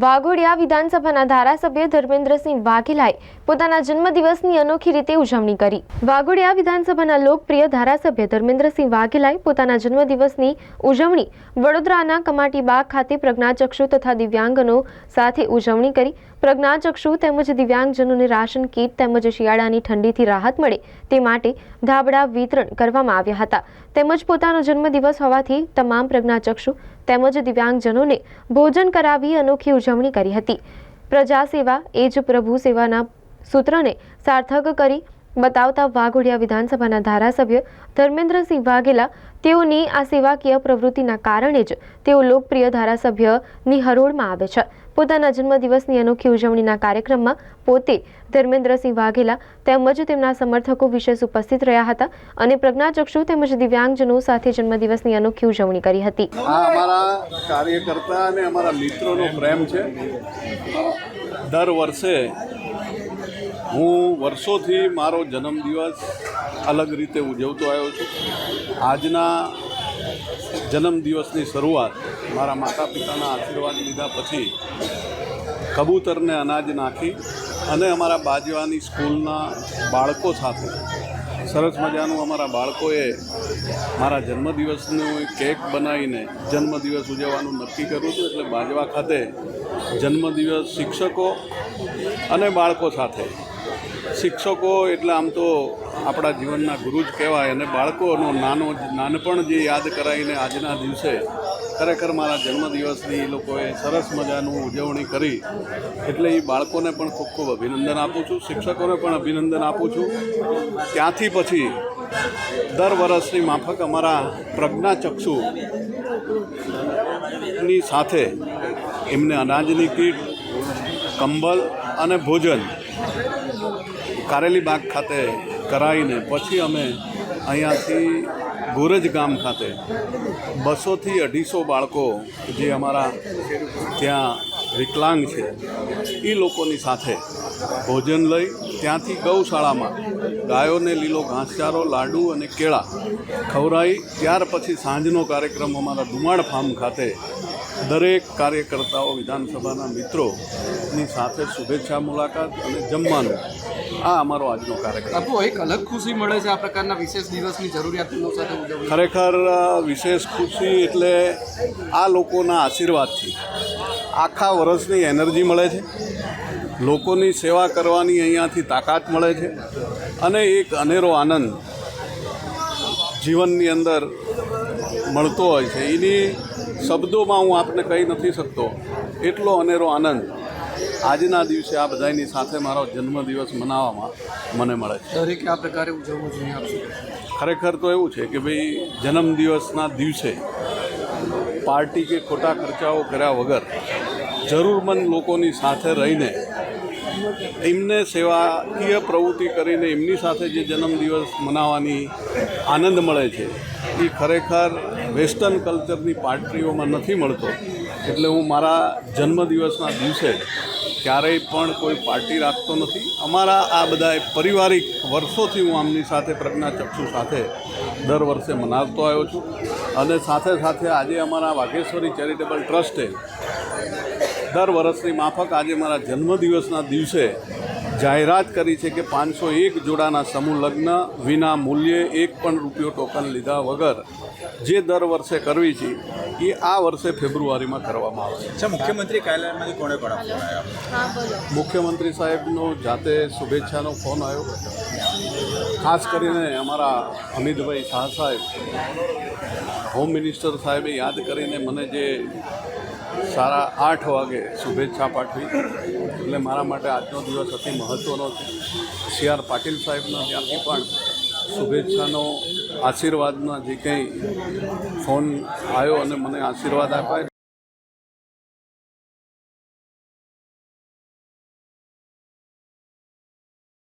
વાઘોડિયા વિધાનસભાના ધારાસભ્ય ધર્મેન્દ્રસિંહ વાઘેલાએ પોતાના જન્મદિવસની અનોખી રીતે ઉજવણી કરી. વાઘોડિયા વિધાનસભાના લોકપ્રિય ધારાસભ્ય ધર્મેન્દ્રસિંહ વાઘેલાએ પોતાના જન્મદિવસની ઉજવણી વડોદરાના કમાટીબાગ ખાતે પ્રજ્ઞાચક્ષુ તથા દિવ્યાંગનો સાથે ઉજવણી કરી. પ્રજ્ઞાચક્ષુ તેમજ દિવ્યાંગજનોને રાશન કીટ તેમજ શિયાળાની ઠંડીથી રાહત મળે તે માટે ધાબળા વિતરણ કરવામાં આવ્યા હતા. તેમજ પોતાનો જન્મદિવસ હોવાથી તમામ પ્રજ્ઞાચક્ષુ તેમજ દિવ્યાંગજનોને ભોજન કરાવી અનોખી ઉજવણી કરી હતી. પ્રજા સેવા એ જ પ્રભુ સેવાના સૂત્રને સાર્થક કરી બતાવતા વાઘોડિયા વિધાનસભાના ધારાસભ્ય ધર્મેન્દ્રસિંહ વાઘેલા તેઓની આ સેવાકીય પ્રવૃત્તિના કારણે જ તેઓ લોકપ્રિય ધારાસભ્યની હરોળમાં આવે છે. પોતાના જન્મદિવસની અનોખી ઉજવણીના કાર્યક્રમમાં પોતે ધર્મેન્દ્રસિંહ વાઘેલા તેમજ તેમના સમર્થકો વિશેષ ઉપસ્થિત રહ્યા હતા અને પ્રજ્ઞાચક્ષુ તેમજ દિવ્યાંગજનો સાથે જન્મદિવસની અનોખી ઉજવણી કરી હતી. અમારા કાર્યકર્તા અને અમારા મિત્રોનો પ્રેમ છે. દર વર્ષે હું વર્ષોથી મારો જન્મદિવસ અલગ રીતે ઉજવતો આવ્યો છું. આજના જન્મદિવસની શરૂઆત મારા માતા પિતાના આશીર્વાદ લીધા પછી કબૂતરને અનાજ નાખી અને અમારા બાજવાની સ્કૂલના બાળકો સાથે સરસ મજાનું અમારા બાળકોએ મારા જન્મદિવસનું કેક બનાવીને જન્મદિવસ ઉજવવાનું નક્કી કર્યું હતું. એટલે બાજવા ખાતે જન્મદિવસ શિક્ષકો અને બાળકો સાથે શિક્ષકો એટલે આમ તો આપણા જીવનના ગુરુ જ કહેવાય અને બાળકોનો નાનો નાનપણ જે યાદ કરાવીને આજના દિવસે ખરેખર મારા જન્મદિવસની એ લોકોએ સરસ મજાનું ઉજવણી કરી. એટલે એ બાળકોને પણ ખૂબ ખૂબ અભિનંદન આપું છું, શિક્ષકોને પણ અભિનંદન આપું છું. ત્યાંથી પછી દર વર્ષની માફક અમારા પ્રજ્ઞાચક્ષુ ની સાથે એમને અનાજની કીટ, કંબલ અને ભોજન કારેલી બાગ ખાતે કરાવીને પછી અમે અહીંયાથી ગોરજ ગામ ખાતે બસોથી અઢીસો બાળકો જે અમારા ત્યાં વિકલાંગ છે એ લોકોની સાથે ભોજન લઈ ત્યાંથી ગૌશાળામાં ગાયોને લીલો ઘાસચારો, લાડુ અને કેળા ખવડાવી ત્યાર પછી સાંજનો કાર્યક્રમ અમારા ધુમાડ ફાર્મ ખાતે દરેક કાર્યકર્તાઓ વિધાનસભાના મિત્રોની સાથે શુભેચ્છા મુલાકાત અને જમવાનું. આ અમારો આજનો કાર્યક્રમ. આપો એક અલગ ખુશી મળે છે આ પ્રકારના વિશેષ દિવસની જરૂરિયાતો સાથે ઉજવણી. ખરેખર વિશેષ ખુશી એટલે આ લોકોના આશીર્વાદથી. આખા વર્ષની એનર્જી મળે છે. લોકોની સેવા કરવાની અહીંયાથી તાકાત મળે છે. અને એક અનેરો આનંદ જીવનની અંદર મળતો હોય છે. એની શબ્દોમાં હું આપને કહી નથી શકતો. એટલો અનેરો આનંદ આજના દિવસે આ બધાની સાથે મારો જન્મદિવસ મનાવવામાં મને મળે છે. દરેકે આ પ્રકારે ઉજવવું જોઈએ ખરેખર તો એવું છે કે ભાઈ જન્મદિવસના દિવસે પાર્ટી કે ખોટા ખર્ચાઓ કર્યા વગર જરૂરમંદ લોકોની સાથે રહીને એમને સેવાકીય પ્રવૃત્તિ કરીને એમની સાથે જે જન્મદિવસ મનાવવાની આનંદ મળે છે એ ખરેખર વેસ્ટર્ન કલ્ચરની પાર્ટીઓમાં નથી મળતો. એટલે હું મારા જન્મદિવસના દિવસે ક્યારેય પણ કોઈ પાર્ટી રાખતો નથી. અમારા આ બધા પારિવારિક વર્ષોથી હું આમની સાથે પ્રજ્ઞાચક્ષુ સાથે દર વર્ષે મનાવતો આવ્યો છું. અને સાથે સાથે આજે અમારા વાઘેશ્વરી ચેરિટેબલ ટ્રસ્ટે દર વર્ષની માફક આજે મારા જન્મદિવસના દિવસે જાહેરાત કરી છે કે પાંચસો એક જોડાના સમૂહ લગ્ન વિના મૂલ્યે એક પણ રૂપિયો ટોકન લીધા વગર જે દર વર્ષે કરવી છે એ આ વર્ષે ફેબ્રુઆરીમાં કરવામાં આવશે. અચ્છા મુખ્યમંત્રી કાર્યાલયમાંથી કોણે કોણે મુખ્યમંત્રી સાહેબનો જાતે શુભેચ્છાનો ફોન આવ્યો. ખાસ કરીને અમારા અમિતભાઈ શાહ સાહેબ હોમ મિનિસ્ટર સાહેબે યાદ કરીને મને જે સાડા આઠ વાગે શુભેચ્છા પાઠવી. એટલે મારા માટે આજનો દિવસ અતિ મહત્ત્વનો છે. સી આર પાટીલ સાહેબના ત્યાંથી પણ શુભેચ્છાનો, આશીર્વાદના જે કંઈ ફોન આવ્યો અને મને આશીર્વાદ આપ્યા